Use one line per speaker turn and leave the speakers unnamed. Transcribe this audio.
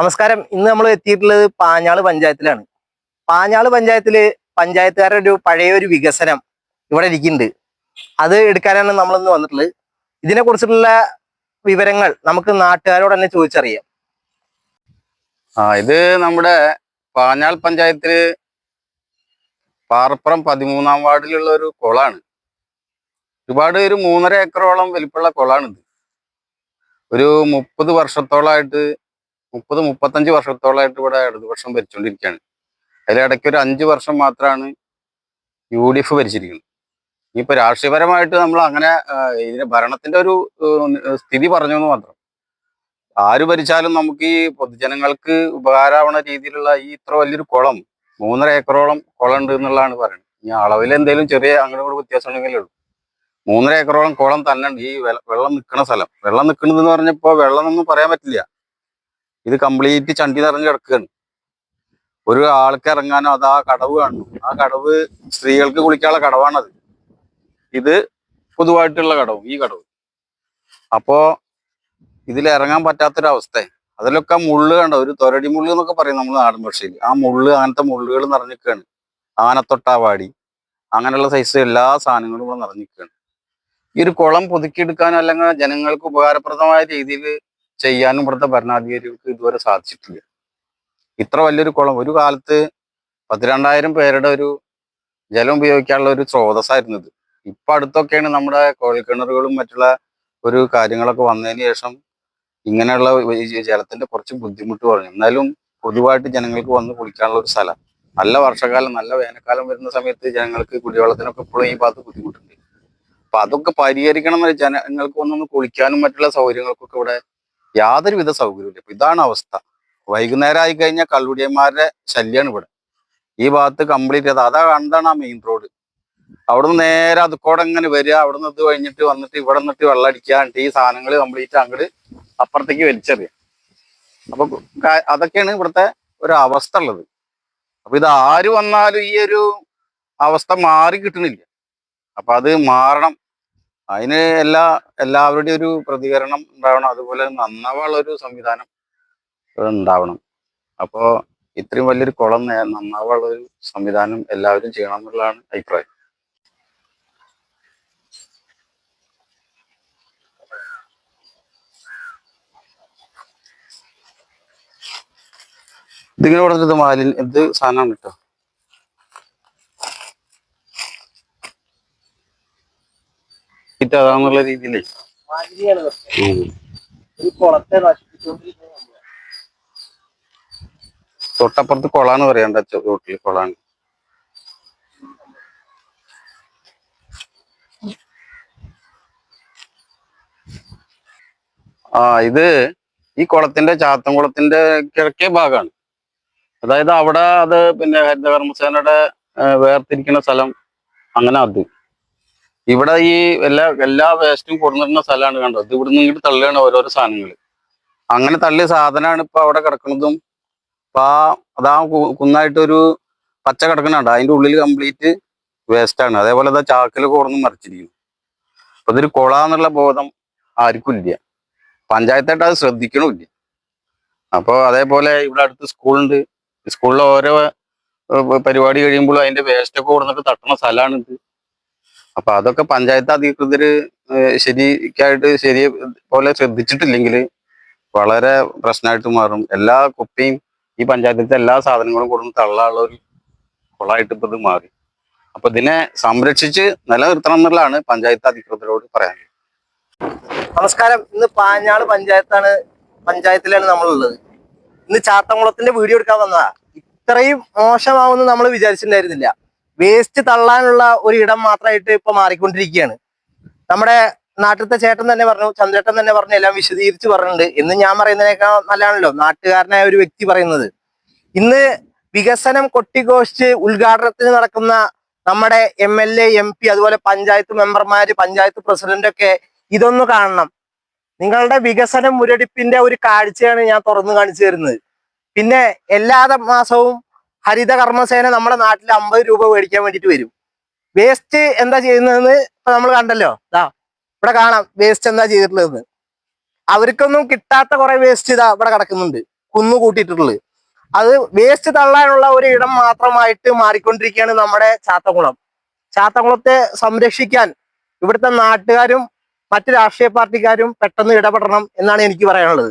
നമസ്കാരം. ഇന്ന് നമ്മൾ എത്തിയിട്ടുള്ളത് പാഞ്ഞാൾ പഞ്ചായത്തിലാണ്. പാഞ്ഞാൾ പഞ്ചായത്തിൽ പഞ്ചായത്തുകാരുടെ ഒരു പഴയ ഒരു വികസനം ഇവിടെ ഇരിക്കുന്നുണ്ട്. അത് എടുക്കാനാണ് നമ്മൾ ഇന്ന് വന്നിട്ടുള്ളത്. ഇതിനെ കുറിച്ചിട്ടുള്ള വിവരങ്ങൾ നമുക്ക് നാട്ടുകാരോട് തന്നെ ചോദിച്ചറിയാം.
ആ ഇത് നമ്മുടെ പാഞ്ഞാൾ പഞ്ചായത്തിൽ പാറപ്പുറം പതിമൂന്നാം വാർഡിലുള്ള ഒരു കുളമാണ് ഒരുപാട് ഒരു മൂന്നര ഏക്കറോളം വലിപ്പമുള്ള കുളമാണിത് ഒരു മുപ്പത് വർഷത്തോളമായിട്ട് മുപ്പത് മുപ്പത്തഞ്ച് വർഷത്തോളമായിട്ട് ഇവിടെ ഇടതുപക്ഷം ഭരിച്ചുകൊണ്ടിരിക്കുകയാണ് അതിലിടയ്ക്ക് ഒരു അഞ്ച് വർഷം മാത്രമാണ് യു ഡി എഫ് ഭരിച്ചിരിക്കുന്നത്. ഇനിയിപ്പോൾ രാഷ്ട്രീയപരമായിട്ട് നമ്മൾ അങ്ങനെ ഇതിന് ഭരണത്തിന്റെ ഒരു സ്ഥിതി പറഞ്ഞു എന്ന് മാത്രം. ആര് ഭരിച്ചാലും നമുക്ക് ഈ പൊതുജനങ്ങൾക്ക് ഉപകാരമാവണ രീതിയിലുള്ള ഈ ഇത്ര വലിയൊരു കുളം മൂന്നര ഏക്കറോളം കുളം ഉണ്ട് എന്നുള്ളതാണ് പറയുന്നത്. ഇനി അളവിൽ എന്തെങ്കിലും ചെറിയ അങ്ങോട്ട് കൂടെ വ്യത്യാസം ഉണ്ടെങ്കിലേ ഉള്ളൂ. മൂന്നര ഏക്കറോളം കുളം തന്നെ ഉണ്ട് ഈ വെള്ളം നിൽക്കുന്ന സ്ഥലം. വെള്ളം നിൽക്കുന്നത് എന്ന് പറഞ്ഞപ്പോൾ വെള്ളം ഒന്നും പറയാൻ പറ്റില്ല. ഇത് കംപ്ലീറ്റ് ചണ്ടി നിറഞ്ഞ് കിടക്കുകയാണ് ഒരു ആൾക്ക് ഇറങ്ങാനോ അത് ആ കടവ് കാണുന്നു. ആ കടവ് സ്ത്രീകൾക്ക് കുളിക്കാനുള്ള കടവാണത്. ഇത് പൊതുവായിട്ടുള്ള കടവും ഈ കടവ്. അപ്പോ ഇതിൽ ഇറങ്ങാൻ പറ്റാത്തൊരവസ്ഥ. അതിലൊക്കെ മുള്ള് കണ്ട? ഒരു തൊരടി മുള്ള് എന്നൊക്കെ പറയും നമ്മൾ നാടൻ ഭാഷയിൽ. ആ മുള്ള് അങ്ങനത്തെ മുള്ളുകൾ നിറഞ്ഞിരിക്കുകയാണ് ആനത്തൊട്ടാവാടി അങ്ങനെയുള്ള സൈസ് എല്ലാ സാധനങ്ങളും ഇവിടെ നിറഞ്ഞിരിക്കുകയാണ് ഈ ഒരു കുളം പുതുക്കിയെടുക്കാനോ അല്ലെങ്കിൽ ജനങ്ങൾക്ക് ഉപകാരപ്രദമായ രീതിയിൽ ചെയ്യാനും ഇവിടുത്തെ ഭരണാധികാരികൾക്ക് ഇതുവരെ സാധിച്ചിട്ടില്ല. ഇത്ര വലിയൊരു കുളം ഒരു കാലത്ത് പത്തിരണ്ടായിരം പേരുടെ ഒരു ജലം ഉപയോഗിക്കാനുള്ള ഒരു സ്രോതസ്സായിരുന്നു ഇത് ഇപ്പൊ അടുത്തൊക്കെയാണ് നമ്മുടെ കുഴൽക്കിണറുകളും മറ്റുള്ള ഒരു കാര്യങ്ങളൊക്കെ വന്നതിന് ശേഷം ഇങ്ങനെയുള്ള ജലത്തിന്റെ കുറച്ച് ബുദ്ധിമുട്ട് പറഞ്ഞു എന്നാലും പൊതുവായിട്ട് ജനങ്ങൾക്ക് വന്ന് കുളിക്കാനുള്ള ഒരു സ്ഥലം. നല്ല വർഷകാലം നല്ല വേനൽക്കാലം വരുന്ന സമയത്ത് ജനങ്ങൾക്ക് കുടിവെള്ളത്തിനൊക്കെ ഇപ്പോഴും ഈ ഭാഗത്ത് ബുദ്ധിമുട്ടുണ്ട്. അപ്പൊ അതൊക്കെ പരിഹരിക്കണം ജനങ്ങൾക്ക് വന്നൊന്ന് കുളിക്കാനും മറ്റുള്ള സൗകര്യങ്ങൾക്കൊക്കെ ഇവിടെ യാതൊരുവിധ സൗകര്യമില്ല ഇപ്പൊ ഇതാണ് അവസ്ഥ. വൈകുന്നേരം ആയി കഴിഞ്ഞാൽ കള്ളുടിയന്മാരുടെ ശല്യമാണ് ഇവിടെ. ഈ ഭാഗത്ത് കംപ്ലീറ്റ് ചെയ്ത് അതാ കണ്ടാണ് ആ മെയിൻ റോഡ് അവിടുന്ന് നേരെ അതുകൂടെ ഇങ്ങനെ വരിക അവിടുന്ന് ഇത് കഴിഞ്ഞിട്ട് വന്നിട്ട് ഇവിടെ നിന്നിട്ട് വെള്ളം അടിക്കാണ്ട് ഈ സാധനങ്ങൾ കംപ്ലീറ്റ് അങ്ങോട്ട് അപ്പുറത്തേക്ക് വലിച്ചെറിയാം അപ്പൊ അതൊക്കെയാണ് ഇവിടുത്തെ ഒരു അവസ്ഥ ഉള്ളത്. അപ്പൊ ഇത് ആര് വന്നാലും ഈ ഒരു അവസ്ഥ മാറി കിട്ടണില്ല അപ്പൊ അത് മാറണം. അതിന് എല്ലാ എല്ലാവരുടെയും ഒരു പ്രതികരണം ഉണ്ടാവണം. അതുപോലെ നന്നാവാനുള്ള ഒരു സംവിധാനം ഉണ്ടാവണം. അപ്പോ ഇത്രയും വലിയൊരു കുളം നന്നാവാനുള്ള ഒരു സംവിധാനം എല്ലാവരും ചെയ്യണം എന്നുള്ളതാണ് അഭിപ്രായം. ഇതിങ്ങനെ കൊടുത്തിട്ട് മാലിന് എന്ത് സാധനമാണ് കേട്ടോ? ഇത് അതാന്നുള്ള രീതിയിലേ തൊട്ടപ്പുറത്ത് കൊളാന്ന് പറയണ്ട റോട്ടിൽ കൊളാണ്. ആ ഇത് ഈ കുളത്തിന്റെ ചാത്തൻകുളത്തിന്റെ കിഴക്കേ ഭാഗമാണ് അതായത് അവിടെ അത് പിന്നെ ഹരിതകർമ്മസേനയുടെ വേർതിരിക്കുന്ന സ്ഥലം അങ്ങനെ അത്. ഇവിടെ ഈ എല്ലാ എല്ലാ വേസ്റ്റും കൊടുന്നിരുന്ന സ്ഥലമാണ് കണ്ടത് ഇത് ഇവിടുന്ന് ഇങ്ങോട്ട് തള്ളുകയാണ് ഓരോരോ സാധനങ്ങൾ അങ്ങനെ തള്ളിയ സാധനമാണ് ഇപ്പൊ അവിടെ കിടക്കുന്നതും. അപ്പൊ ആ അതാ കുന്നായിട്ടൊരു പച്ച കിടക്കുന്നുണ്ട് അതിന്റെ ഉള്ളിൽ കംപ്ലീറ്റ് വേസ്റ്റാണ് അതേപോലെ അതാ ചാക്കിൽ കൊടുന്ന് മറിച്ചിരിക്കുന്നു. അപ്പൊ ഇതൊരു കൊളാന്നുള്ള ബോധം ആർക്കും ഇല്ല. പഞ്ചായത്തായിട്ട് അത് ശ്രദ്ധിക്കണമില്ല. അപ്പോൾ അതേപോലെ ഇവിടെ അടുത്ത് സ്കൂളുണ്ട്. സ്കൂളിലെ ഓരോ പരിപാടി കഴിയുമ്പോൾ അതിന്റെ വേസ്റ്റ് ഒക്കെ കൊടുന്നിട്ട് തട്ടുന്ന സ്ഥലമാണ് ഇത് അപ്പൊ അതൊക്കെ പഞ്ചായത്ത് അധികൃതർ ശരിക്കായിട്ട് ശരി പോലെ ശ്രദ്ധിച്ചിട്ടില്ലെങ്കിൽ വളരെ പ്രശ്നമായിട്ട് മാറും. എല്ലാ കുപ്പിയും ഈ പഞ്ചായത്തിലത്തെ എല്ലാ സാധനങ്ങളും കൊടുന്ന് തള്ളാനുള്ള ഒരു കുളമായിട്ട് ഇപ്പൊ ഇത് മാറി. അപ്പൊ ഇതിനെ സംരക്ഷിച്ച് നിലനിർത്തണം എന്നുള്ളതാണ് പഞ്ചായത്ത് അധികൃതരോട് പറയാൻ
നമസ്കാരം. ഇന്ന് പാഞ്ഞാൾ പഞ്ചായത്താണ് പഞ്ചായത്തിലാണ് നമ്മളുള്ളത്. ഇന്ന് ചാത്തംകുളത്തിന്റെ വീഡിയോ എടുക്കാൻ വന്നതാ. ഇത്രയും മോശമാവുമെന്ന് നമ്മൾ വിചാരിച്ചിട്ടുണ്ടായിരുന്നില്ല. വേസ്റ്റ് തള്ളാനുള്ള ഒരു ഇടം മാത്രമായിട്ട് ഇപ്പൊ മാറിക്കൊണ്ടിരിക്കുകയാണ്. നമ്മുടെ നാട്ടിലത്തെ ചേട്ടൻ തന്നെ പറഞ്ഞു ചന്ദ്രേട്ടൻ തന്നെ പറഞ്ഞു എല്ലാം വിശദീകരിച്ച് പറഞ്ഞിട്ടുണ്ട്. എന്ന് ഞാൻ പറയുന്നതിനേക്കാൾ നല്ലതാണല്ലോ നാട്ടുകാരനായ ഒരു വ്യക്തി പറയുന്നത്. ഇന്ന് വികസനം കൊട്ടിഘോഷിച്ച് ഉദ്ഘാടനത്തിന് നടക്കുന്ന നമ്മുടെ M L A M P അതുപോലെ പഞ്ചായത്ത് മെമ്പർമാര് പഞ്ചായത്ത് പ്രസിഡന്റ് ഒക്കെ ഇതൊന്ന് കാണണം. നിങ്ങളുടെ വികസനം മുരടിപ്പിന്റെ ഒരു കാഴ്ചയാണ് ഞാൻ തുറന്നു കാണിച്ചു തരുന്നത്. പിന്നെ എല്ലാ മാസവും ഹരിത കർമ്മസേന നമ്മുടെ നാട്ടിൽ അമ്പത് രൂപ മേടിക്കാൻ വേണ്ടിട്ട് വരും. വേസ്റ്റ് എന്താ ചെയ്യുന്നതെന്ന് ഇപ്പൊ നമ്മൾ കണ്ടല്ലോ. ഇതാ ഇവിടെ കാണാം വേസ്റ്റ് എന്താ ചെയ്തിട്ടുള്ളത് അവർക്കൊന്നും കിട്ടാത്ത കുറെ വേസ്റ്റ് ഇതാ ഇവിടെ കിടക്കുന്നുണ്ട്. കുന്നു കൂട്ടിയിട്ടുള്ളത്. അത് വേസ്റ്റ് തള്ളാനുള്ള ഒരു ഇടം മാത്രമായിട്ട് മാറിക്കൊണ്ടിരിക്കുകയാണ് നമ്മുടെ ചാത്തകുളം. ചാത്തകുളത്തെ സംരക്ഷിക്കാൻ ഇവിടുത്തെ നാട്ടുകാരും മറ്റു രാഷ്ട്രീയ പാർട്ടിക്കാരും പെട്ടെന്ന് ഇടപെടണം എന്നാണ് എനിക്ക് പറയാനുള്ളത്.